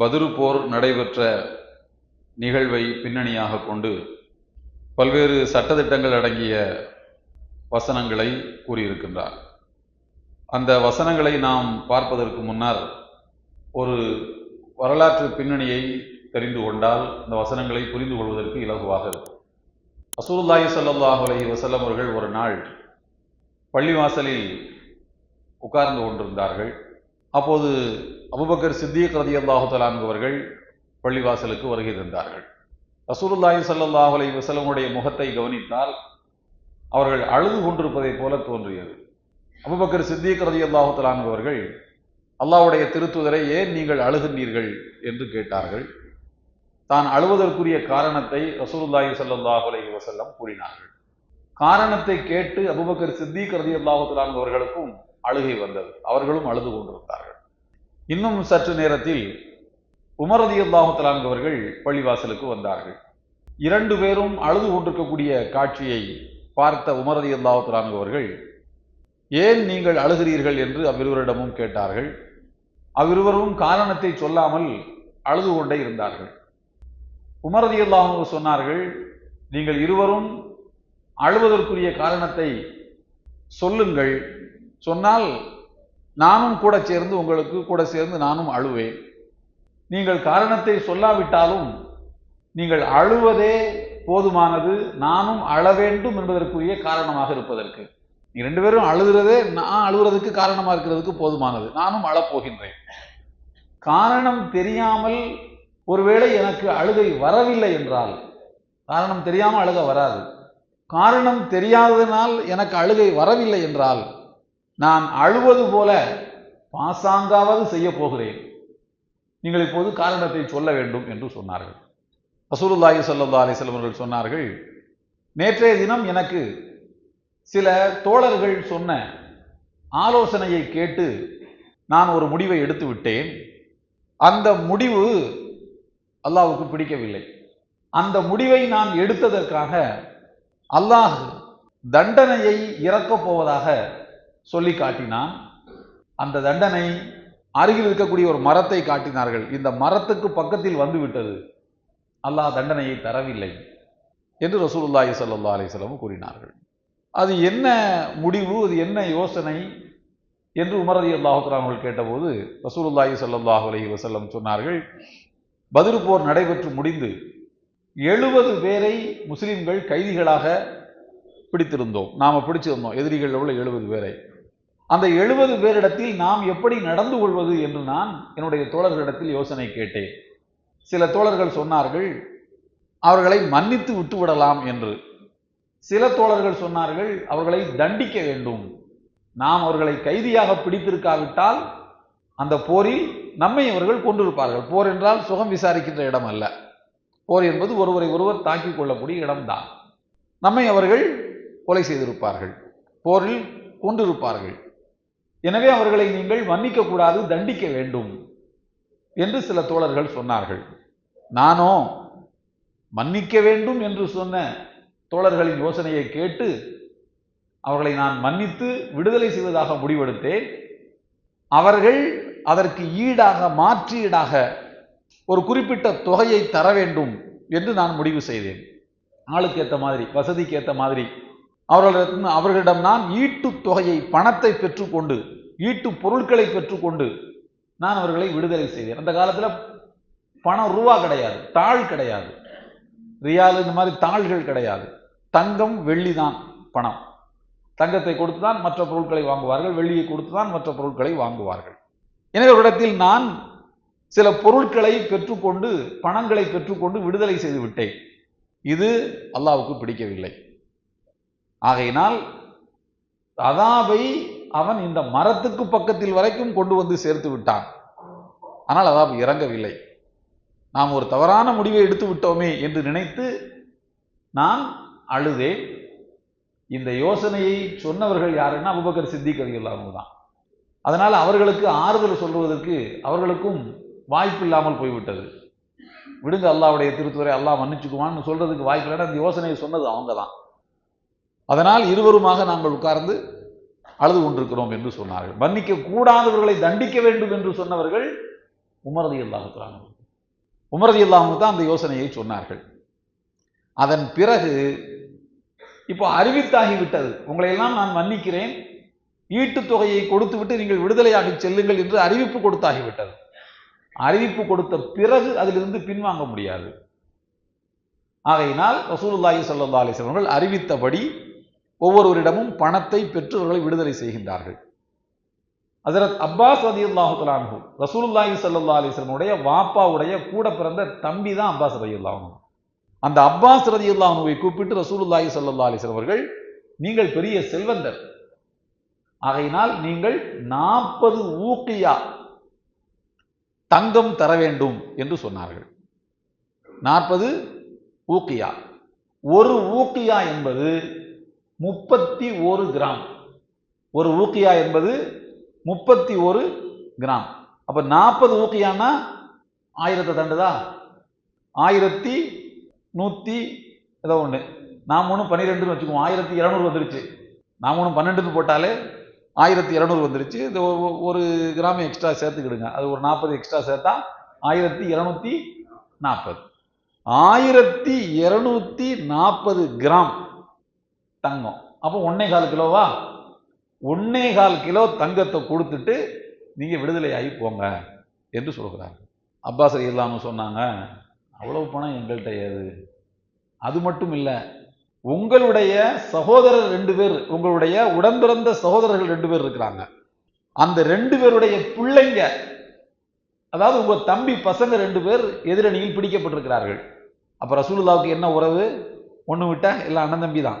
பதுரு போர் நடைபெற்ற நிகழ்வை பின்னணியாக கொண்டு பல்வேறு சட்டதிட்டங்கள் அடங்கிய வசனங்களை கூறியிருக்கின்றார். அந்த வசனங்களை நாம் பார்ப்பதற்கு முன்னர் ஒரு வரலாற்று பின்னணியை தெரிந்து கொண்டால் அந்த வசனங்களை புரிந்து கொள்வதற்கு இலகுவாக இருக்கும். அசூலுல்லாஹி ஸல்லல்லாஹு அலைஹி அவர்கள் ஒரு நாள் பள்ளிவாசலில் உட்கார்ந்து கொண்டிருந்தார்கள். அப்போது அபுபக்கர் சித்திக் ரதியல்லாஹு தலான் அவர்கள் பள்ளிவாசலுக்கு வருகை தந்தார்கள். ரசூலுல்லாஹி சல்லாஹ் அலி வசலமுடைய முகத்தை கவனித்தால் அவர்கள் அழுது கொண்டிருப்பதைப் போல தோன்றியது. அபுபக்கர் சித்திக் ரதியல்லாஹு தலான் அவர்கள் அல்லாஹ்வுடைய திருத்துதரை ஏன் நீங்கள் அழுகின்றீர்கள்? என்று கேட்டார்கள். தான் அழுவதற்குரிய காரணத்தை ரசூலுல்லாஹி சல்லாஹ் அலி வசல்லம் கூறினார்கள். காரணத்தை கேட்டு அபுபக்கர் சித்திக் ரதியல்லாஹு தலான் அவர்களுக்கும் அழுகை வந்தது. அவர்களும் அழுது கொண்டிருந்தார்கள். இன்னும் சற்று நேரத்தில் உமரதி ரதியல்லாஹு அவர்கள் பள்ளிவாசலுக்கு வந்தார்கள். இரண்டு பேரும் அழுது கொண்டிருக்கக்கூடிய காட்சியை பார்த்த உமரதி ரதியல்லாஹு அவர்கள் ஏன் நீங்கள் அழுகிறீர்கள்? என்று அவ்விருவரிடமும் கேட்டார்கள். அவ்விருவரும் காரணத்தை சொல்லாமல் அழுது கொண்டே இருந்தார்கள். உமரதி அல்லாஹு சொன்னார்கள் நீங்கள் இருவரும் அழுவதற்குரிய காரணத்தை சொல்லுங்கள். சொன்னால் நானும் கூட சேர்ந்து உங்களுக்கு கூட சேர்ந்து நானும் அழுவேன். நீங்கள் காரணத்தை சொல்லாவிட்டாலும் நீங்கள் அழுவதே போதுமானது. நானும் அழ வேண்டும் என்பதற்குரிய காரணமாக இருப்பதற்கு. நீ ரெண்டு பேரும் அழுகிறதே நான் அழுகிறதுக்கு காரணமாக இருக்கிறதுக்கு போதுமானது. நானும் அழப்போகின்றேன் காரணம் தெரியாமல் ஒருவேளை எனக்கு அழுகை வரவில்லை என்றால் காரணம் தெரியாமல் அழுக வராது. காரணம் தெரியாததினால் எனக்கு அழுகை வரவில்லை என்றால் நான் அழுவது போல பாசாங்காவது செய்ய போகிறேன். நீங்கள் இப்போது காரணத்தை சொல்ல வேண்டும் என்று சொன்னார்கள். ரசூலுல்லாஹி ஸல்லல்லாஹு அலைஹி அவர்கள் சொன்னார்கள் நேற்றைய தினம் எனக்கு சில தோழர்கள் சொன்ன ஆலோசனையை கேட்டு நான் ஒரு முடிவை எடுத்து விட்டேன். அந்த முடிவு அல்லாவுக்கு பிடிக்கவில்லை. அந்த முடிவை நான் எடுத்ததற்காக அல்லாஹ் தண்டனையை இறக்கப் போவதாக சொல்லி காட்டினான். அந்த தண்டனை அருகில் இருக்கக்கூடிய ஒரு மரத்தை காட்டினார்கள். இந்த மரத்துக்கு பக்கத்தில் வந்து விட்டது. அல்லாஹ் தண்டனையை தரவில்லை என்று ரசூலுல்லாஹி சல்லா அலைஹி கூறினார்கள். அது என்ன முடிவு அது என்ன யோசனை என்று உமரதி அல்லாஹுத்தலாமல் கேட்டபோது ரசூலுல்லாஹி சல்லாஹ் அலி வசல்லம் சொன்னார்கள் பதில் போர் நடைபெற்று முடிந்து எழுபது பேரை முஸ்லிம்கள் கைதிகளாக பிடித்திருந்தோம். நாம பிடிச்சிருந்தோம். எதிரிகளில் உள்ள எழுபது பேரை. அந்த எழுபது பேரிடத்தில் நாம் எப்படி நடந்து கொள்வது என்று நான் என்னுடைய தோழர்களிடத்தில் யோசனை கேட்டேன். சில தோழர்கள் சொன்னார்கள் அவர்களை மன்னித்து விட்டு விடலாம் என்று. சில தோழர்கள் சொன்னார்கள் அவர்களை தண்டிக்க வேண்டும். நாம் அவர்களை கைதியாக பிடித்திருக்காவிட்டால் அந்த போரில் நம்மை அவர்கள் கொண்டிருப்பார்கள் போர் என்றால் சுகம் விசாரிக்கின்ற இடம் அல்ல. போர் என்பது ஒருவரை ஒருவர் தாக்கிக் கொள்ளக்கூடிய இடம்தான். நம்மை அவர்கள் கொலை செய்திருப்பார்கள். போரில் கொண்டிருப்பார்கள் எனவே அவர்களை நீங்கள் மன்னிக்க கூடாது தண்டிக்க வேண்டும் என்று சில தோழர்கள் சொன்னார்கள். நானோ மன்னிக்க வேண்டும் என்று சொன்ன தோழர்களின் யோசனையை கேட்டு அவர்களை நான் மன்னித்து விடுதலை செய்வதாக முடிவெடுத்தேன். அவர்கள் அதற்கு ஈடாக மாற்றீடாக ஒரு குறிப்பிட்ட தொகையை தர வேண்டும் என்று நான் முடிவு செய்தேன். ஆளுக்கு ஏற்ற மாதிரி வசதிக்கு ஏற்ற மாதிரி அவர்களிடம் அவர்களிடம் நான் ஈட்டு தொகையை பணத்தை பெற்றுக்கொண்டு ஈட்டு பொருட்களை பெற்றுக்கொண்டு நான் அவர்களை விடுதலை செய்தேன். அந்த காலத்தில் பணம் ரூபா கிடையாது தாள் கிடையாது. ரியால் இந்த மாதிரி தாள்கள் கிடையாது. தங்கம் வெள்ளி தான் பணம். தங்கத்தை கொடுத்து தான் மற்ற பொருட்களை வாங்குவார்கள் வெள்ளியை கொடுத்து தான் மற்ற பொருட்களை வாங்குவார்கள். எனவே இடத்தில் நான் சில பொருட்களை பெற்றுக்கொண்டு பணங்களை பெற்றுக்கொண்டு விடுதலை செய்து விட்டேன். இது அல்லாவுக்கு பிடிக்கவில்லை. ஆகையினால் அதாபை அவன் இந்த மரத்துக்கு பக்கத்தில் வரைக்கும் கொண்டு வந்து சேர்த்து விட்டான். ஆனால் அதாப் இறங்கவில்லை. நாம் ஒரு தவறான முடிவை எடுத்து விட்டோமே என்று நினைத்து நான் அழுதேன். இந்த யோசனையை சொன்னவர்கள் யாருன்னா அபுபக்கர் சித்திக் அவங்க தான். அதனால் அவர்களுக்கு ஆறுதல் சொல்வதற்கு அவர்களுக்கும் வாய்ப்பு இல்லாமல் போய்விட்டது. விடுங்க அல்லாவுடைய திருத்துறை அல்லாஹ் மன்னிச்சுக்குவான்னு சொல்றதுக்கு வாய்ப்பு இல்லைன்னா அந்த யோசனையை சொன்னது அவங்க தான். அதனால் இருவருமாக நாங்கள் உட்கார்ந்து அழுது கொண்டிருக்கிறோம் என்று சொன்னார்கள். மன்னிக்க கூடாதவர்களை தண்டிக்க வேண்டும் என்று சொன்னவர்கள் உமரதி அல்லாஹுத்தான் உமரதி அல்லாஹு தான் அந்த யோசனையை சொன்னார்கள். அதன் பிறகு இப்போ அறிவித்தாகிவிட்டது. உங்களையெல்லாம் நான் மன்னிக்கிறேன். ஈட்டுத் தொகையை கொடுத்து விட்டு நீங்கள் விடுதலையாக செல்லுங்கள் என்று அறிவிப்பு கொடுத்தாகிவிட்டது. அறிவிப்பு கொடுத்த பிறகு அதிலிருந்து பின்வாங்க முடியாது. ஆகையினால் ரசூலுல்லாஹி ஸல்லல்லாஹு அலிஸ்வர்கள் அறிவித்தபடி ஒவ்வொருவரிடமும் பணத்தை பெற்று அவர்களை விடுதலை செய்கின்றார்கள். ஹஜரத் அப்பாஸ் அதி தஆலாஹு ரசூலுல்லாஹி சல்லா அலைஹி வாப்பாவுடைய கூட பிறந்த தம்பி தான் அப்பாஸ் ரதியுல்லாஹு அந்த அப்பாஸ் ரதி அல்லாஹுவை கூப்பிட்டு ரசூலுல்லாஹி சல்லா அலிஸ்லம் அவர்கள் நீங்கள் பெரிய செல்வந்தர். ஆகையினால் நீங்கள் நாற்பது ஊக்கியா தங்கம் தர வேண்டும் என்று சொன்னார்கள். நாற்பது ஊக்கியா. ஒரு ஊக்கியா என்பது முப்பத்தி ஒரு கிராம். ஒரு ஊக்கியா என்பது முப்பத்தி ஒரு கிராம். அப்போ நாற்பது ஊக்கியானா ஆயிரத்தை தண்டுதா? ஆயிரத்தி நூற்றி ஏதோ ஒன்று நாம் ஒன்று பன்னிரெண்டுன்னு வச்சுக்குவோம். ஆயிரத்தி இரநூறு வந்துருச்சு. நாம் ஒன்று பன்னெண்டுன்னு போட்டாலே ஆயிரத்தி இரநூறு வந்துருச்சு. இந்த ஒ- ஒரு கிராம் எக்ஸ்ட்ரா சேர்த்துக்கிடுங்க. அது ஒரு நாற்பது எக்ஸ்ட்ரா சேர்த்தா ஆயிரத்தி இரநூத்தி நாற்பது. ஆயிரத்தி இரநூத்தி நாற்பது கிராம். தங்கம். அப்போ ஒன்னே கால் கிலோவா? ஒன்னே கால் கிலோ தங்கத்தை கொடுத்துட்டு நீங்கள் விடுதலை ஆகி போங்க என்று சொல்கிறாங்க அப்பாஸ் இல்லாமல் சொன்னாங்க அவ்வளவு பணம் எங்கள்கிட்ட ஏது? அது மட்டும் இல்லை உங்களுடைய சகோதரர் ரெண்டு பேர் உங்களுடைய உடன்பிறந்த சகோதரர்கள் ரெண்டு பேர் இருக்கிறாங்க. அந்த ரெண்டு பேருடைய பிள்ளைங்க அதாவது உங்க தம்பி பசங்க ரெண்டு பேர் எதிரணியில் பிடிக்கப்பட்டிருக்கிறார்கள். அப்ப ரசூலுல்லாவுக்கு என்ன உறவு? ஒன்று விட்டா எல்லாம் அண்ணன் தம்பி தான்.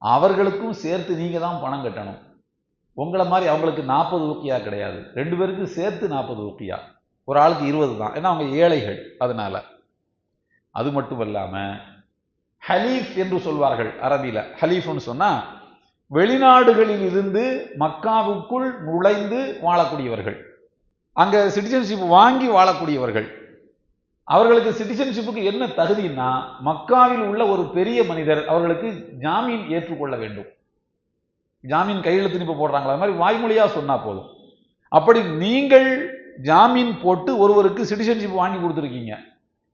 அவர்களுக்கும் சேர்த்து நீங்கள் தான் பணம் கட்டணும். உங்களை மாதிரி அவங்களுக்கு நாற்பது ஊக்கியா கிடையாது. ரெண்டு பேருக்கும் சேர்த்து நாற்பது ஊக்கியா? ஒரு ஆளுக்கு இருபது தான். ஏன்னா அவங்க ஏழைகள். அதனால. அது மட்டும் இல்லாமல் ஹலீஃப் என்று சொல்வார்கள் அரபியில் ஹலீஃப்னு சொன்னால் வெளிநாடுகளில் இருந்து மக்காவுக்குள் நுழைந்து வாழக்கூடியவர்கள். அங்கே சிட்டிசன்ஷிப் வாங்கி வாழக்கூடியவர்கள். அவர்களுக்கு சிட்டிசன்ஷிப்புக்கு என்ன தகுதின்னா மக்காவில் உள்ள ஒரு பெரிய மனிதர் அவர்களுக்கு ஜாமீன் ஏற்றுக்கொள்ள வேண்டும். ஜாமீன் கையெழுத்து இப்ப போடுறாங்களா? அது மாதிரி வாய்மொழியா சொன்னால் போதும். அப்படி நீங்கள் ஜாமீன் போட்டு ஒருவருக்கு சிட்டிசன்ஷிப் வாங்கி கொடுத்துருக்கீங்க.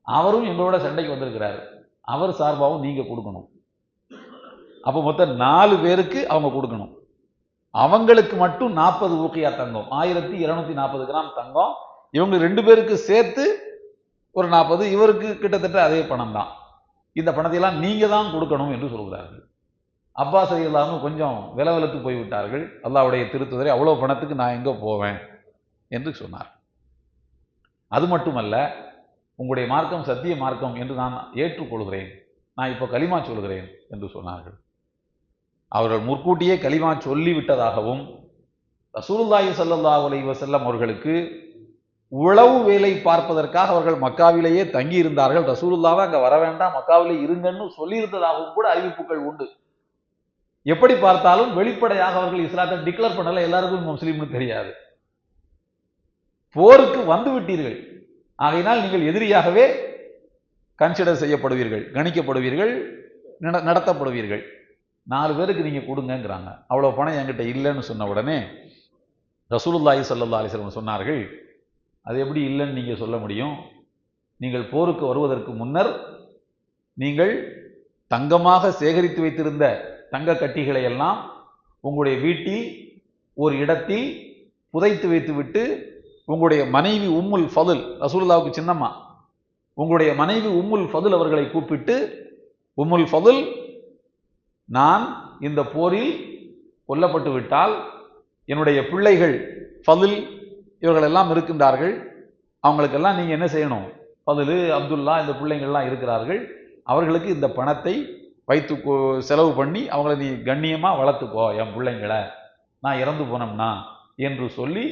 அவரும் எங்களோட சண்டைக்கு வந்திருக்கிறாரு. அவர் சார்பாகவும் நீங்க கொடுக்கணும். அப்போ மொத்தம் நாலு பேருக்கு அவங்க கொடுக்கணும். அவங்களுக்கு மட்டும் நாற்பது ஊக்கையா தங்கம். ஆயிரத்தி இருநூத்தி நாற்பது கிராம் தங்கம். இவங்க ரெண்டு பேருக்கு சேர்த்து ஒரு நாற்பது இவருக்கு கிட்டத்தட்ட அதே பணம் தான் இந்த பணத்தை எல்லாம் நீங்க தான் கொடுக்கணும் என்று சொல்கிறார்கள். அப்பாஸ் இல்லாமல் கொஞ்சம் விலவிலத்து போய்விட்டார்கள். அல்லாவுடைய திருத்துதரை அவ்வளோ பணத்துக்கு நான் எங்கே போவேன்? என்று சொன்னார். அது மட்டுமல்ல உங்களுடைய மார்க்கம் சத்திய மார்க்கம் என்று நான் ஏற்றுக்கொள்கிறேன். நான் இப்போ களிமா சொல்கிறேன் என்று சொன்னார்கள். அவர்கள் முற்கூட்டியே களிமா சொல்லிவிட்டதாகவும் ரசூலுல்லாஹி ஸல்லல்லாஹு அலைஹி வஸல்லம் அவர்களுக்கு உளவு வேலை பார்ப்பதற்காக அவர்கள் மக்காவிலேயே தங்கி இருந்தார்கள் ரசூலுல்லாவை அங்க வர வேண்டாம் மக்காவிலே இருங்கன்னு சொல்லியிருந்ததாகவும் கூட அறிவிப்புகள் உண்டு. எப்படி பார்த்தாலும் வெளிப்படையாக அவர்கள் இஸ்லாத்தை டிக்ளேர் பண்ணல எல்லாருக்கும் முஸ்லீம்னு தெரியாது. போருக்கு வந்து விட்டீர்கள். ஆகையினால் நீங்கள் எதிரியாகவே கன்சிடர் செய்யப்படுவீர்கள் கணிக்கப்படுவீர்கள் நட- நடத்தப்படுவீர்கள். நாலு பேருக்கு நீங்க கொடுங்கங்கிறாங்க. அவ்வளவு பணம் என்கிட்ட இல்லைன்னு சொன்ன உடனே ரசூலுல்லாஹி சல்லா அலிஸ்லம் சொன்னார்கள் அது எப்படி இல்லைன்னு நீங்கள் சொல்ல முடியும். நீங்கள் போருக்கு வருவதற்கு முன்னர் நீங்கள் தங்கமாக சேகரித்து வைத்திருந்த தங்க கட்டிகளை எல்லாம் உங்களுடைய வீட்டில் ஒரு இடத்தில் புதைத்து வைத்துவிட்டு உங்களுடைய மனைவி உம்முல் ஃபதுல் ரசூல்லாவுக்கு சின்னம்மா உங்களுடைய மனைவி உம்முல் ஃபதுல் அவர்களை கூப்பிட்டு உம்முல் ஃபதுல் நான் இந்த போரில் கொல்லப்பட்டு விட்டால் என்னுடைய பிள்ளைகள் ஃபதுல் இவர்கள் எல்லாம் இருக்கின்றார்கள். அவங்களுக்கெல்லாம் நீங்கள் என்ன செய்யணும்? பதில் அப்துல்லா இந்த பிள்ளைங்கள்லாம் இருக்கிறார்கள். அவர்களுக்கு இந்த பணத்தை வைத்து செலவு பண்ணி அவங்கள நீ கண்ணியமாக வளர்த்துக்கோ என் பிள்ளைங்களை. நான் இறந்து போனோம்னா என்று சொல்லி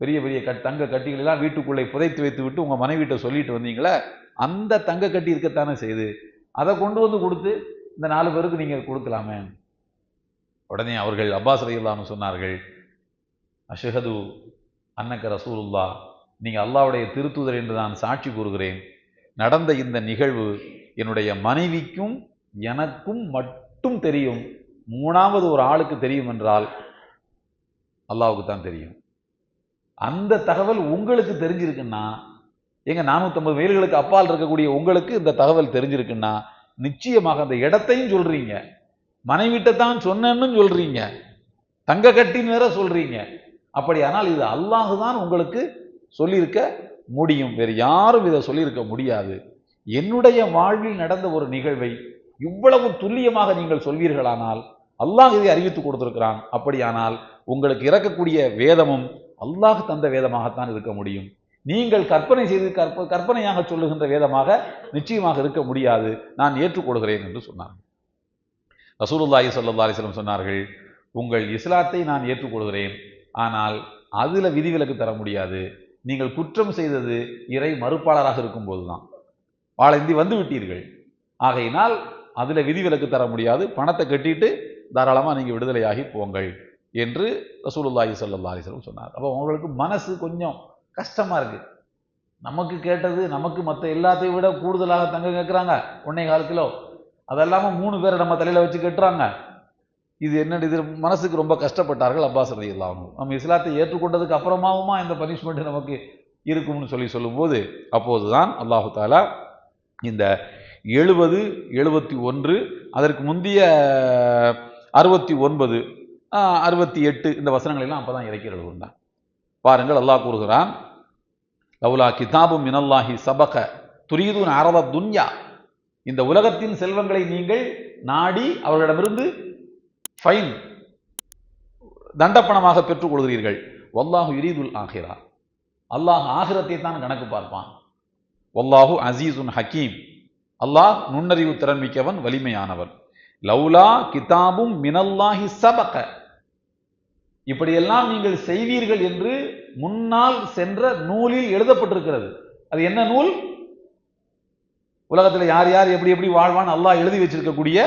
பெரிய பெரிய கட் தங்க கட்டிகளெல்லாம் வீட்டுக்குள்ளே புதைத்து வைத்து விட்டு உங்கள் மனைவிட்ட சொல்லிட்டு வந்தீங்களே அந்த தங்க கட்டி இருக்கத்தானே செய்து? அதை கொண்டு வந்து கொடுத்து இந்த நாலு பேருக்கு நீங்கள் கொடுக்கலாமே. உடனே அவர்கள் அப்பாஸ் ரயில்லான்னு சொன்னார்கள் அஷஹது அன்னக்க ரசூலுல்லா நீங்கள் அல்லாவுடைய திருத்துதர் என்று நான் சாட்சி கூறுகிறேன். நடந்த இந்த நிகழ்வு என்னுடைய மனைவிக்கும் எனக்கும் மட்டும் தெரியும். மூணாவது ஒரு ஆளுக்கு தெரியும் என்றால் அல்லாவுக்கு தான் தெரியும். அந்த தகவல் உங்களுக்கு தெரிஞ்சிருக்குன்னா எங்கள் நானூற்றம்பது மைல்களுக்கு அப்பால் இருக்கக்கூடிய உங்களுக்கு இந்த தகவல் தெரிஞ்சிருக்குன்னா நிச்சயமாக அந்த இடத்தையும் சொல்கிறீங்க மனைவிட்ட தான் சொன்னேன்னு சொல்கிறீங்க தங்க கட்டின்னு வேற சொல்கிறீங்க அப்படியானால் இது அல்லாஹ் தான் உங்களுக்கு சொல்லியிருக்க முடியும். வேறு யாரும் இதை சொல்லியிருக்க முடியாது. என்னுடைய வாழ்வில் நடந்த ஒரு நிகழ்வை இவ்வளவு துல்லியமாக நீங்கள் சொல்வீர்களானால் அல்லாஹ் இதை அறிவித்து கொடுத்திருக்கிறான். அப்படியானால் உங்களுக்கு இறக்கக்கூடிய வேதமும் அல்லாஹ் தந்த வேதமாகத்தான் இருக்க முடியும். நீங்கள் கற்பனை செய்து கற்ப கற்பனையாக சொல்லுகின்ற வேதமாக நிச்சயமாக இருக்க முடியாது. நான் ஏற்றுக்கொள்கிறேன் என்று சொன்னார் ரசூலுல்லாஹி ஸல்லல்லாஹு அலிஸ்லம் சொன்னார்கள் உங்கள் இஸ்லாத்தை நான் ஏற்றுக்கொள்கிறேன். ஆனால் அதில் விதிவிலக்கு தர முடியாது. நீங்கள் குற்றம் செய்தது இறை மறுப்பாளராக இருக்கும்போது தான் வாழந்தி வந்து விட்டீர்கள். ஆகையினால் அதில் விதிவிலக்கு தர முடியாது. பணத்தை கட்டிட்டு தாராளமாக நீங்கள் விடுதலையாகி போங்கள் என்று ரசூலுல்லாஹி சல்லா அலிஸ்லம் சொன்னார். அப்போ உங்களுக்கு மனசு கொஞ்சம் கஷ்டமாக இருக்குது நமக்கு கேட்டது நமக்கு மற்ற எல்லாத்தையும் விட கூடுதலாக தங்க கேட்குறாங்க ஒன்றே கால் கிலோ அதெல்லாமல் மூணு பேரை நம்ம தலையில் வச்சு கட்டுறாங்க. இது என்ன இது மனசுக்கு ரொம்ப கஷ்டப்பட்டார்கள் அப்பாஸ் ரதி நம்ம இஸ்லாத்தை ஏற்றுக்கொண்டதுக்கு அப்புறமாவுமா இந்த பனிஷ்மெண்ட் நமக்கு இருக்கும்னு சொல்லி சொல்லும்போது அப்போதுதான் அல்லாஹு தாலா இந்த எழுபது எழுபத்தி ஒன்று அதற்கு முந்தைய அறுபத்தி ஒன்பது அறுபத்தி எட்டு இந்த வசனங்களெல்லாம் எல்லாம் அப்பதான் இறக்கிறது உண்டான் பாருங்கள் அல்லாஹ் கூறுகிறான் லவுலா கிதாபு மினல்லாஹி சபக துரீதுன் அரத துன்யா. இந்த உலகத்தின் செல்வங்களை நீங்கள் நாடி அவர்களிடமிருந்து ஃபைன் தண்டப்பணமாக பெற்றுக் கொள்கிறீர்கள். வல்லாஹு யுரீதுல் ஆகிரா. அல்லாஹ் ஆகிரத்தை தான் கணக்கு பார்ப்பான். வல்லாஹு அசீசுன் ஹக்கீம் அல்லாஹ் நுண்ணறிவு திறன் மிக்கவன் வலிமையானவன். லவ்லா கிதாபும் மினல்லாஹி சபக. இப்படியெல்லாம் நீங்கள் செய்வீர்கள் என்று முன்னால் சென்ற நூலில் எழுதப்பட்டிருக்கிறது. அது என்ன நூல்? உலகத்தில் யார் யார் எப்படி எப்படி வாழ்வான் அல்லாஹ் எழுதி வச்சிருக்கக்கூடிய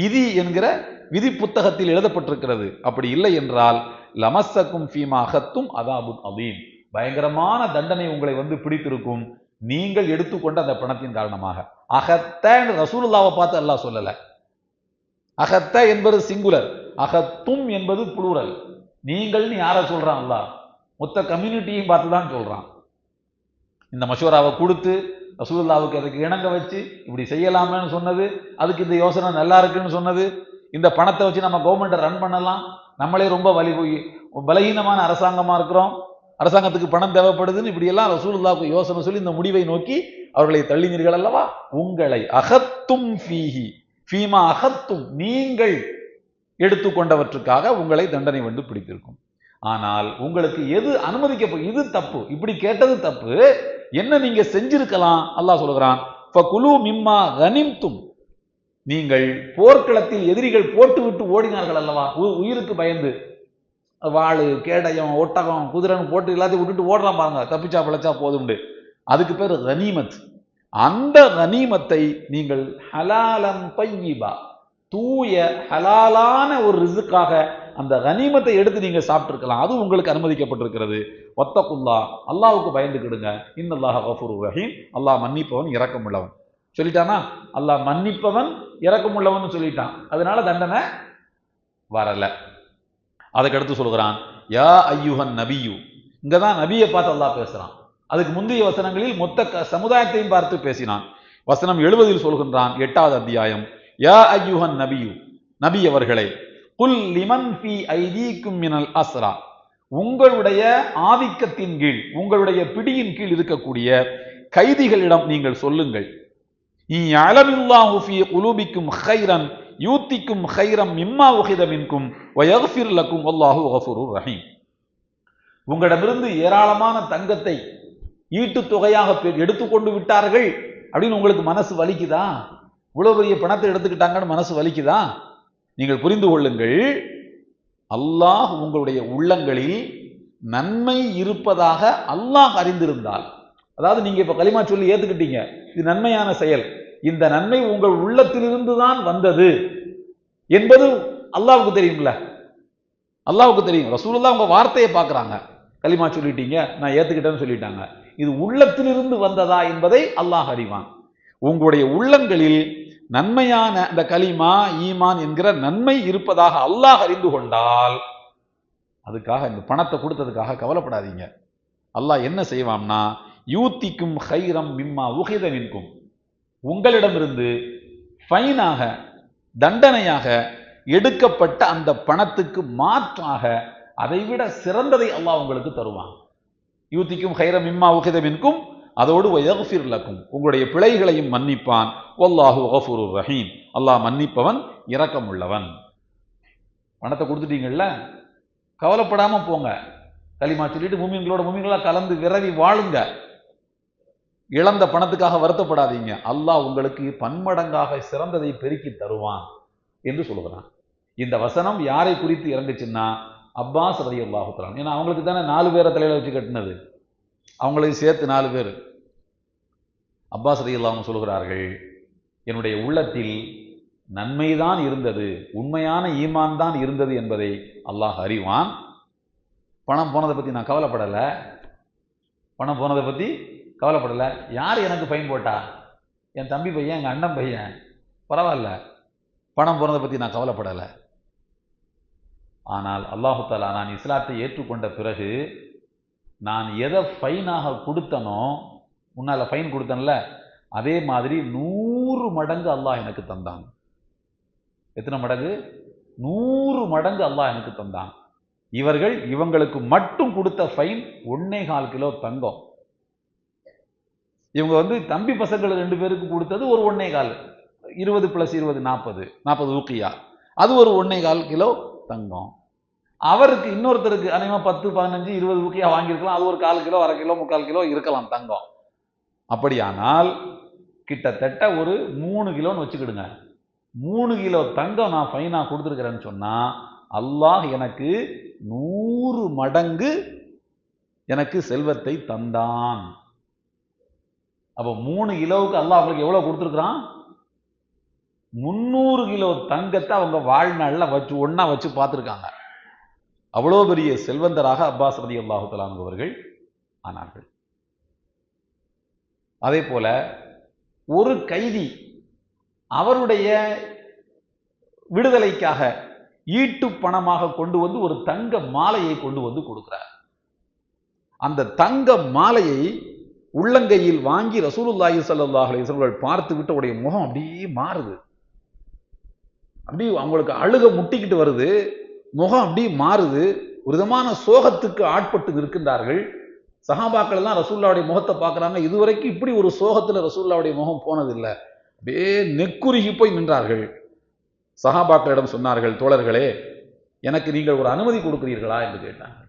விதி என்கிற விதி புத்தகத்தில் எழுதப்பட்டிருக்கிறது. அப்படி இல்லை என்றால் லமசக்கும் ஃபீமாகத்தும் அதாபுன் அதீம் பயங்கரமான தண்டனை உங்களை வந்து பிடித்திருக்கும். நீங்கள் எடுத்துக்கொண்ட அந்த பணத்தின் காரணமாக. அகத்த ரசூலுல்லாவை பார்த்து அல்லாஹ் சொல்லல. அகத்த என்பது சிங்குலர். அகத்தும் என்பது புளூரல். நீங்கள்னு யாரை சொல்றான் அல்லாஹ்? மொத்த கம்யூனிட்டியும் பார்த்து தான் சொல்றான். இந்த மஷூராவை கொடுத்து ரசூலுல்லாவுக்கு அதுக்கு இணங்க வச்சு இப்படி செய்யலாமேன்னு சொன்னது அதுக்கு இந்த யோசனை நல்லா இருக்குன்னு சொன்னது இந்த பணத்தை வச்சு நம்ம கவர்மெண்ட்டை ரன் பண்ணலாம். நம்மளே ரொம்ப வலி பலகீனமான அரசாங்கமாக இருக்கிறோம். அரசாங்கத்துக்கு பணம் தேவைப்படுதுன்னு இப்படியெல்லாம் ரசூலுல்லாவுக்கு யோசனை சொல்லி இந்த முடிவை நோக்கி அவர்களை தள்ளினீர்கள் அல்லவா? உங்களை அகத்தும் ஃபீஹி. ஃபீமா அகத்தும். நீங்கள் எடுத்துக்கொண்டவற்றுக்காக உங்களை தண்டனை வந்து பிடித்திருக்கும். ஆனால் உங்களுக்கு எது அனுமதிக்க இது தப்பு. இப்படி கேட்டது தப்பு. என்ன நீங்க செஞ்சிருக்கலாம்? அல்லாஹ் சொல்லுகிறான் குலு மிம்மா கனிம்தும். நீங்கள் போர்க்களத்தில் எதிரிகள் போட்டு விட்டு ஓடினார்கள் அல்லவா? உயிருக்கு பயந்து. வாழு கேடயம் ஒட்டகம் குதிரைன்னு போட்டு எல்லாத்தையும் விட்டுட்டு ஓடலாம் பாருங்க. தப்பிச்சா பிழைச்சா போதும்ண்டு. அதுக்கு பேர் ரனீமத் அந்த ரனீமத்தை நீங்கள் ஹலாலம் பையிபா தூய ஹலாலான ஒரு ரிசுக்காக அந்த கனிமத்தை எடுத்து நீங்க சாப்பிட்டுருக்கலாம். அது உங்களுக்கு அனுமதிக்கப்பட்டிருக்கிறது. ஒத்தக்குல்லா அல்லாவுக்கு பயந்துக்கிடுங்க இன்னல்லாஹ் கஃபூர் ரஹீம். அல்லாஹ் மன்னிப்பவன் இரக்கமுள்ளவன். சொல்லிட்டானா? அல்லாஹ் மன்னிப்பவன் இரக்கமுள்ளவன் சொல்லிட்டான். அதனால தண்டனை வரல. அதுக்கடுத்து சொல்கிறான் யா ஐயுகன் நபியு. இங்கதான் நபியை பார்த்து அல்லாஹ் பேசுறான். அதுக்கு முந்தைய வசனங்களில் மொத்த சமுதாயத்தையும் பார்த்து பேசினான். வசனம் எழுபதில் சொல்கின்றான் எட்டாவது அத்தியாயம் யா ஐயுகன் நபியு. நபி அவர்களே குல் லிமன் ஃபி ஐதீக்கும் மினல் அஸ்ரா. உங்களுடைய ஆதிக்கத்தின் கீழ் உங்களுடைய பிடியின் கீழ் இருக்கக்கூடிய கைதிகளிடம் நீங்கள் சொல்லுங்கள். குலூபிக்கும் ஹைரன் யூத்திக்கும் ஹைரம் மிம்மா உஹிதமின்கும் வயஃபிர் லக்கும் அல்லாஹு கஃபூருர் ரஹீம் உங்களிடமிருந்து ஏராளமான தங்கத்தை ஈட்டு தொகையாக எடுத்துக்கொண்டு விட்டார்கள். அப்படின்னு உங்களுக்கு மனசு வலிக்குதா? இவ்வளோ பெரிய பணத்தை எடுத்துக்கிட்டாங்கன்னு மனசு வலிக்குதா? நீங்கள் புரிந்து கொள்ளுங்கள். அல்லாஹ் உங்களுடைய உள்ளங்களில் நன்மை இருப்பதாக அல்லாஹ் அறிந்திருந்தால் அதாவது நீங்க இப்ப களிமா சொல்லி ஏத்துக்கிட்டீங்க. இது நன்மையான செயல். இந்த நன்மை உங்கள் உள்ளத்திலிருந்து தான் வந்தது என்பது அல்லாவுக்கு தெரியும்ல. அல்லாவுக்கு தெரியும். ரசூலுல்லா உங்க வார்த்தையை பார்க்குறாங்க. களிமா சொல்லிட்டீங்க நான் ஏத்துக்கிட்டேன்னு சொல்லிட்டாங்க. இது உள்ளத்திலிருந்து வந்ததா என்பதை அல்லாஹ் அறிவான். உங்களுடைய உள்ளங்களில் நன்மையான அந்த கலிமா ஈமான் என்கிற நன்மை இருப்பதாக அல்லாஹ் அறிந்து கொண்டால் அதுக்காக இந்த பணத்தை கொடுத்ததுக்காக கவலைப்படாதீங்க. அல்லாஹ் என்ன செய்வான்னா யூத்திக்கும் ஹைரம் மிம்மா உகித மின்கும் உங்களிடமிருந்து ஃபைனாக தண்டனையாக எடுக்கப்பட்ட அந்த பணத்துக்கு மாற்றாக அதைவிட சிறந்ததை அல்லாஹ் உங்களுக்கு தருவான். யூத்திக்கும் ஹைரம் மிம்மா உகித மின்கும் அதோடு வயஃபிர் லக்கும். உங்களுடைய பிழைகளையும் மன்னிப்பான். ஒல்லாஹு கஃபூருர் ரஹீம். அல்லாஹ் மன்னிப்பவன் இரக்கம் உள்ளவன் பணத்தை கொடுத்துட்டீங்கல்ல? கவலைப்படாம போங்க. களிமா சொல்லிட்டு பூமிங்களோட மூமிங்களா கலந்து விரவி வாழுங்க. இழந்த பணத்துக்காக வருத்தப்படாதீங்க. அல்லாஹ் உங்களுக்கு பன்மடங்காக சிறந்ததை பெருக்கி தருவான் என்று சொல்லுகிறான். இந்த வசனம் யாரை குறித்து இறங்குச்சுன்னா அப்பாஸ் ரதி அல்லாஹுத்தலான் ஏன்னா அவங்களுக்கு தானே நாலு பேரை தலையில் வச்சு கட்டினது. அவங்களுக்கு சேர்த்து நாலு பேர். அப்பாஸ் ரதி அல்லாஹ் சொல்கிறார்கள் என்னுடைய உள்ளத்தில் நன்மைதான் இருந்தது உண்மையான ஈமான் தான் இருந்தது என்பதை அல்லாஹ் அறிவான். பணம் போனதை பற்றி நான் கவலைப்படலை. பணம் போனதை பற்றி கவலைப்படலை. யார் எனக்கு ஃபைன் போட்டா? என் தம்பி பையன் எங்கள் அண்ணன் பையன். பரவாயில்ல. பணம் போனதை பற்றி நான் கவலைப்படலை. ஆனால் அல்லாஹுத்தாலா நான் இஸ்லாத்தை ஏற்றுக்கொண்ட பிறகு நான் எதை ஃபைனாக கொடுத்தனோ முன்னால் ஃபைன் கொடுத்தேன்ல அதே மாதிரி நூறு மடங்கு அல்லாஹ் எனக்கு தந்தான். எத்தனை மடங்கு? நூறு மடங்கு அல்லாஹ் எனக்கு தந்தான். இவர்கள் இவங்களுக்கு மட்டும் கொடுத்த ஃபைன் ஒன்னே கால் கிலோ தங்கம். இவங்க வந்து தம்பி பசங்களை ரெண்டு பேருக்கு கொடுத்தது ஒரு ஒன்னே கால். இருபது ப்ளஸ் இருபது நாற்பது. நாற்பது ஊக்கியா. அது ஒரு ஒன்னே கால் கிலோ தங்கம். அவருக்கு இன்னொருத்தருக்கு அநேகமாக பத்து பதினஞ்சு இருபது ஊக்கியா வாங்கியிருக்கலாம். அது ஒரு கால் கிலோ அரை கிலோ முக்கால் கிலோ இருக்கலாம் தங்கம். அப்படியானால் கிட்டத்தட்ட ஒரு மூணு கிலோன்னு வச்சுக்கிடுங்க. மூணு கிலோ தங்கம் நான் ஃபைனாக கொடுத்துருக்குறேன்னு சொன்னால் அல்லாஹ் எனக்கு நூறு மடங்கு எனக்கு செல்வத்தை தந்தான். அப்போ மூணு கிலோவுக்கு அல்லாஹ் அவங்களுக்கு எவ்வளோ கொடுத்துருக்குறான்? முந்நூறு கிலோ தங்கத்தை அவங்க வாழ்நாளில் வச்சு ஒன்றா வச்சு பார்த்துருக்காங்க. அவ்வளோ பெரிய செல்வந்தராக அப்பாஸ் ரதி அல்லாஹு அவர்கள் ஆனார்கள். அதே போல ஒரு கைதி அவருடைய விடுதலைக்காக ஈட்டு பணமாக கொண்டு வந்து ஒரு தங்க மாலையை கொண்டு வந்து கொடுக்கிறார். அந்த தங்க மாலையை உள்ளங்கையில் வாங்கி ரசூலுல்லாஹி சல்லாஹ் அலிஸ்வர்கள் பார்த்து விட்டு உடைய முகம் அப்படியே மாறுது. அப்படியே அவங்களுக்கு அழுக முட்டிக்கிட்டு வருது. முகம் அப்படியே மாறுது. ஒரு விதமான சோகத்துக்கு ஆட்பட்டு நிற்கின்றார்கள். சகாபாக்கள் எல்லாம் ரசூல்லாவுடைய முகத்தை பார்க்குறாங்க. இதுவரைக்கும் இப்படி ஒரு சோகத்துல ரசூல்லாவுடைய முகம் போனதில்லை. அப்படியே நெக்குருகி போய் நின்றார்கள். சகாபாக்களிடம் சொன்னார்கள் தோழர்களே எனக்கு நீங்கள் ஒரு அனுமதி கொடுக்கிறீர்களா? என்று கேட்டாங்க.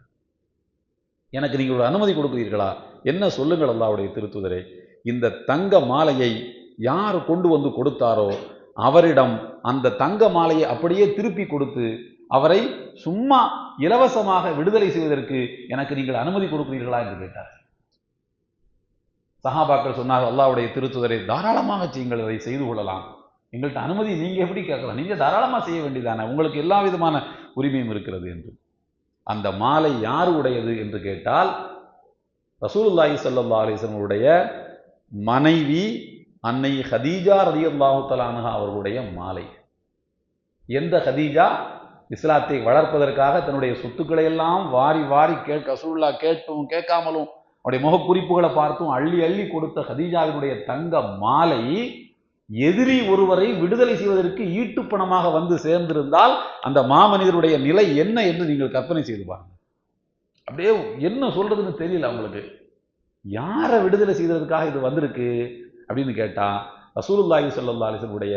எனக்கு நீங்கள் ஒரு அனுமதி கொடுக்கிறீர்களா? என்ன சொல்லுங்கள் அல்லாவுடைய திருத்துதரே. இந்த தங்க மாலையை யார் கொண்டு வந்து கொடுத்தாரோ அவரிடம் அந்த தங்க மாலையை அப்படியே திருப்பி கொடுத்து அவரை சும்மா இலவசமாக விடுதலை செய்வதற்கு எனக்கு நீங்கள் அனுமதி கொடுக்கிறீர்களா என்று கேட்டார். சஹாபாக்கள் சொன்னார் அல்லாவுடைய திருத்துதரை தாராளமாக செய்யுங்கள் அதை செய்து கொள்ளலாம். எங்கள்கிட்ட அனுமதி நீங்க எப்படி கேட்கலாம்? நீங்க தாராளமா செய்ய வேண்டியதானே உங்களுக்கு எல்லா விதமான உரிமையும் இருக்கிறது என்று. அந்த மாலை யார் உடையது என்று கேட்டால் ரசூலுல்லாஹி சல்லா அலைஹி மனைவி அன்னை ஹதீஜா ரலியல்லாஹு தஆலா அவர்களுடைய மாலை. எந்த ஹதீஜா? இஸ்லாத்தை வளர்ப்பதற்காக தன்னுடைய சொத்துக்களை எல்லாம் வாரி வாரி கேட்க ரசூல்லா கேட்டும் கேட்காமலும் அவருடைய முகக்குறிப்புகளை பார்த்தும் அள்ளி அள்ளி கொடுத்த ஹதீஜாவினுடைய தங்க மாலை எதிரி ஒருவரை விடுதலை செய்வதற்கு ஈட்டு பணமாக வந்து சேர்ந்திருந்தால் அந்த மாமனிதருடைய நிலை என்ன என்று நீங்கள் கற்பனை செய்து பாருங்க அப்படியே என்ன சொல்றதுன்னு தெரியல அவங்களுக்கு. யாரை விடுதலை செய்வதற்காக இது வந்திருக்கு அப்படின்னு கேட்டா ரசூலுல்லாஹி ஸல்லல்லாஹு அலிசனுடைய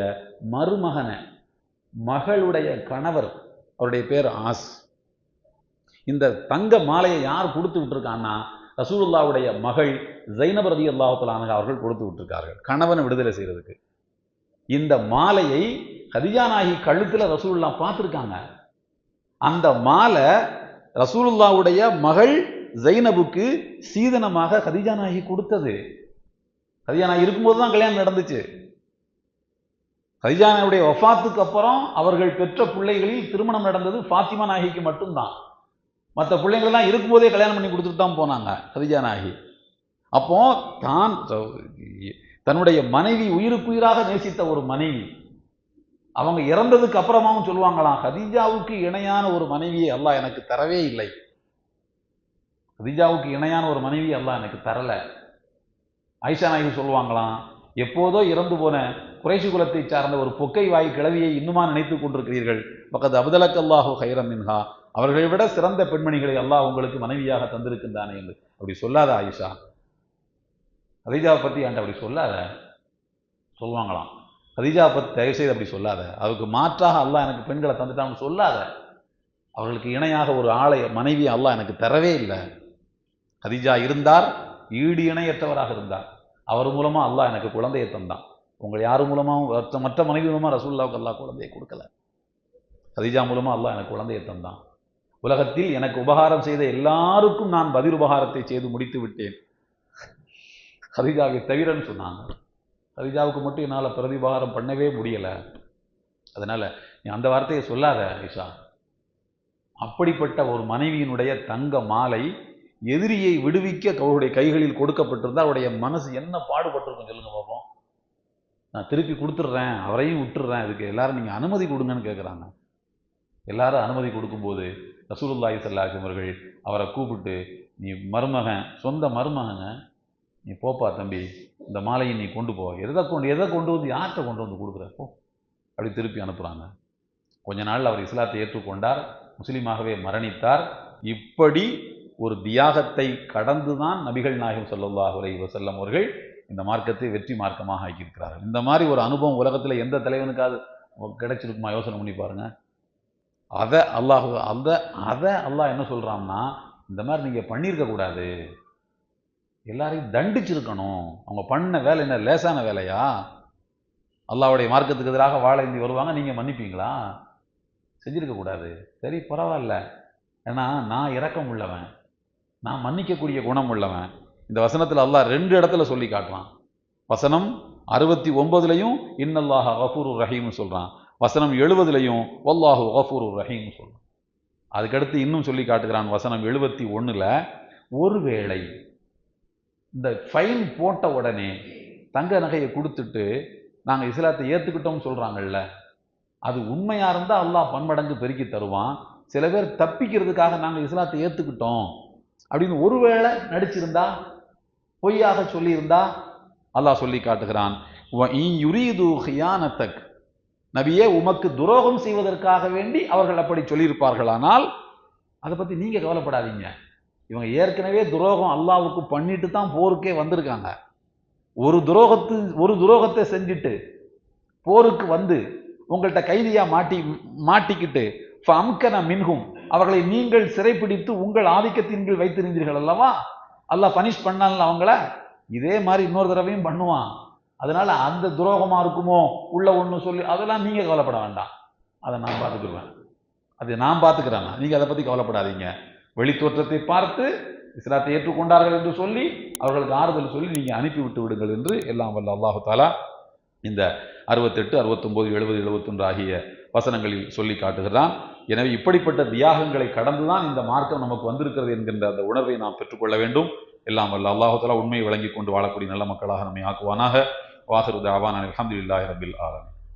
மருமகனை மகளுடைய கணவர் அவருடைய பேர் ஆஸ். இந்த தங்க மாலையை யார் கொடுத்து விட்டுருக்கான்னா ரசூலுல்லாவுடைய மகள் ஜைனபரதி ரதி அவர்கள் கொடுத்து விட்டுருக்கார்கள் கணவனை விடுதலை செய்கிறதுக்கு இந்த மாலையை ஹதிஜா நாயகி கழுத்துல ரசூலுல்லா பார்த்துருக்காங்க. அந்த மாலை ரசூலுல்லாவுடைய மகள் ஜைனபுக்கு சீதனமாக ஹதிஜா நாயகி கொடுத்தது. ஹதிஜா நாயகி இருக்கும்போது தான் கல்யாணம் நடந்துச்சு. ஹதிஜானாவுடைய ஒஃபாத்துக்கு அப்புறம் அவர்கள் பெற்ற பிள்ளைகளில் திருமணம் நடந்தது ஃபாத்திமா நாயகிக்கு மட்டும்தான். மற்ற பிள்ளைங்கள்லாம் இருக்கும்போதே கல்யாணம் பண்ணி கொடுத்துட்டு தான் போனாங்க ஹதிஜா நாயகி. அப்போ தான் தன்னுடைய மனைவி உயிருக்குயிராக நேசித்த ஒரு மனைவி. அவங்க இறந்ததுக்கு அப்புறமாவும் சொல்லுவாங்களாம் ஹதீஜாவுக்கு இணையான ஒரு மனைவியை அல்லாஹ் எனக்கு தரவே இல்லை. ஹதீஜாவுக்கு இணையான ஒரு மனைவி அல்லாஹ் எனக்கு தரல. ஐஷா நாயகி சொல்லுவாங்களாம் எப்போதோ இறந்து போன குறைசி குலத்தை சார்ந்த ஒரு பொக்கை வாய் கிழவியை இன்னுமா நினைத்துக் கொண்டிருக்கிறீர்கள்? பக்கத்து அபுதலக் அல்லாஹு ஹைரம் மின்ஹா. அவர்களை விட சிறந்த பெண்மணிகளை அல்லாஹ் உங்களுக்கு மனைவியாக தந்திருக்கின்றானே என்று அப்படி சொல்லாத ஆயிஷா. ஹதீஜாவை பற்றி என்கிட்ட அப்படி சொல்லாத. சொல்லுவாங்களாம். ஹதீஜாவை பற்றி தயவு செய்து அப்படி சொல்லாத. அதுக்கு மாற்றாக அல்லாஹ் எனக்கு பெண்களை தந்துட்டான்னு சொல்லாத. அவர்களுக்கு இணையாக ஒரு ஆளை மனைவி அல்லாஹ் எனக்கு தரவே இல்லை. ஹதீஜா இருந்தார் ஈடு இணையற்றவராக இருந்தார். அவர் மூலமாக அல்லாஹ் எனக்கு குழந்தையை தந்தான். உங்கள் யார் மூலமாகவும் மற்ற- மற்ற மனைவி மூலமாக ரசூல்லாவுக்கு அல்லாஹ் குழந்தையை கொடுக்கல. ஹதீஜா மூலமாக அல்லாஹ் எனக்கு குழந்தையை தந்தான். உலகத்தில் எனக்கு உபகாரம் செய்த எல்லாருக்கும் நான் பதில் உபகாரத்தை செய்து முடித்து விட்டேன். ஹதீஜாவை தவிரன்னு சொன்னாங்க. ஹதீஜாவுக்கு மட்டும் என்னால் பிரதிபாரம் பண்ணவே முடியலை. அதனால் நீ அந்த வார்த்தையை சொல்லாத ஐஷா. அப்படிப்பட்ட ஒரு மனைவியினுடைய தங்க மாலை எதிரியை விடுவிக்க அவருடைய கைகளில் கொடுக்கப்பட்டிருந்தால் அவருடைய மனசு என்ன பாடுபட்டிருக்கும் சொல்லுங்கள் பார்ப்போம் நான் திருப்பி கொடுத்துட்றேன் அவரையும் விட்டுடுறேன் இதுக்கு எல்லாரும் நீங்கள் அனுமதி கொடுங்கன்னு கேட்குறாங்க எல்லாரும் அனுமதி கொடுக்கும்போது ரசூலுல்லாஹி சல்லாஹ் அவர்கள் அவரை கூப்பிட்டு நீ மருமகன் சொந்த மருமகங்க நீ போப்பா தம்பி இந்த மாலையை நீ கொண்டு போ. எதை கொண்டு எதை கொண்டு வந்து யார்கிட்ட கொண்டு வந்து கொடுக்குற? போ. அப்படி திருப்பி அனுப்புகிறாங்க கொஞ்ச நாள் அவர் இஸ்லாத்தை ஏற்றுக்கொண்டார் முஸ்லீமாகவே மரணித்தார். இப்படி ஒரு தியாகத்தை கடந்து தான் நபிகள் நாயகம் அவரை இவர் வஸல்லம் அவர்கள் இந்த மார்க்கத்தை வெற்றி மார்க்கமாக ஆக்கியிருக்கிறார்கள். இந்த மாதிரி ஒரு அனுபவம் உலகத்தில் எந்த தலைவனுக்காவது கிடைச்சிருக்குமா? யோசனை பண்ணி பாருங்கள் அதை அல்லாஹ் அந்த அதை அல்லாஹ் என்ன சொல்கிறான்னா இந்த மாதிரி நீங்கள் பண்ணியிருக்கக்கூடாது எல்லாரையும் தண்டிச்சிருக்கணும். அவங்க பண்ண வேலை என்ன? லேசான வேலையா? அல்லாவுடைய மார்க்கத்துக்கு எதிராக வாழ இந்தி வருவாங்க. நீங்கள் மன்னிப்பீங்களா? செஞ்சுருக்கக்கூடாது சரி பரவாயில்ல. ஏன்னா நான் இரக்கம் உள்ளவன். நான் மன்னிக்கக்கூடிய குணம் உள்ளவன். இந்த வசனத்தில் அல்லாஹ் ரெண்டு இடத்துல சொல்லி காட்டுறான். வசனம் அறுபத்தி ஒன்பதுலையும் இன்னல்லாஹ கஃபூரு ரஹீம்னு சொல்கிறான் வசனம் எழுபதுலையும் வல்லாஹு கஃபூரு ரஹீம்னு சொல்கிறான் அதுக்கடுத்து இன்னும் சொல்லி காட்டுகிறான் வசனம் எழுபத்தி ஒன்றில் ஒருவேளை இந்த ஃபைன் போட்ட உடனே தங்க நகையை கொடுத்துட்டு நாங்கள் இஸ்லாத்தை ஏற்றுக்கிட்டோம்னு சொல்கிறாங்கல்ல அது உண்மையாக இருந்தால் அல்லாஹ் பன்மடங்கு பெருக்கி தருவான். சில பேர் தப்பிக்கிறதுக்காக நாங்கள் இஸ்லாத்தை ஏற்றுக்கிட்டோம் அப்படின்னு ஒருவேளை நடிச்சிருந்தா பொய்யாக சொல்லியிருந்தா அல்லாஹ் சொல்லி காட்டுகிறான். நபியே உமக்கு துரோகம் செய்வதற்காக வேண்டி அவர்கள் அப்படி சொல்லியிருப்பார்களானால் அதை பற்றி நீங்கள் கவலைப்படாதீங்க. இவங்க ஏற்கனவே துரோகம் அல்லாவுக்கு பண்ணிட்டு தான் போருக்கே வந்திருக்காங்க. ஒரு துரோகத்து ஒரு துரோகத்தை செஞ்சுட்டு போருக்கு வந்து உங்கள்கிட்ட கைதியாக மாட்டி மாட்டிக்கிட்டு அம்கன மின்ஹும் அவர்களை நீங்கள் சிறைப்பிடித்து உங்கள் ஆதிக்கத்தின் கீழ் வைத்திருந்தீர்கள் அல்லவா? அல்லாஹ் பனிஷ் பண்ணால அவங்கள? இதே மாதிரி இன்னொரு தடவையும் பண்ணுவான். அதனால அந்த துரோகமாக இருக்குமோ உள்ள ஒன்று சொல்லி அதெல்லாம் நீங்கள் கவலைப்பட வேண்டாம். அதை நான் பார்த்துக்குவேன் அது நான் பார்த்துக்கிறேன் நீங்கள் அதை பற்றி கவலைப்படாதீங்க. வெளித்தோற்றத்தை பார்த்து இஸ்லாத்தை ஏற்றுக்கொண்டார்கள் என்று சொல்லி அவர்களுக்கு ஆறுதல் சொல்லி நீங்கள் அனுப்பிவிட்டு விடுங்கள் என்று எல்லாம் வல்ல அல்லாஹு தாலா இந்த அறுபத்தெட்டு அறுபத்தொம்போது எழுபது எழுபத்தொன்று ஆகிய வசனங்களில் சொல்லி காட்டுகிறான். எனவே இப்படிப்பட்ட தியாகங்களை கடந்துதான் இந்த மார்க்கம் நமக்கு வந்திருக்கிறது என்கின்ற அந்த உணர்வை நாம் பெற்றுக்கொள்ள வேண்டும். எல்லாம் வல்ல அல்லாஹு தாலா உண்மையை வழங்கி கொண்டு வாழக்கூடிய நல்ல மக்களாக நம்மை ஆக்குவானாக. வாஹருது அவான் அலமதுல்லாஹி ரபில் ஆலமீன்.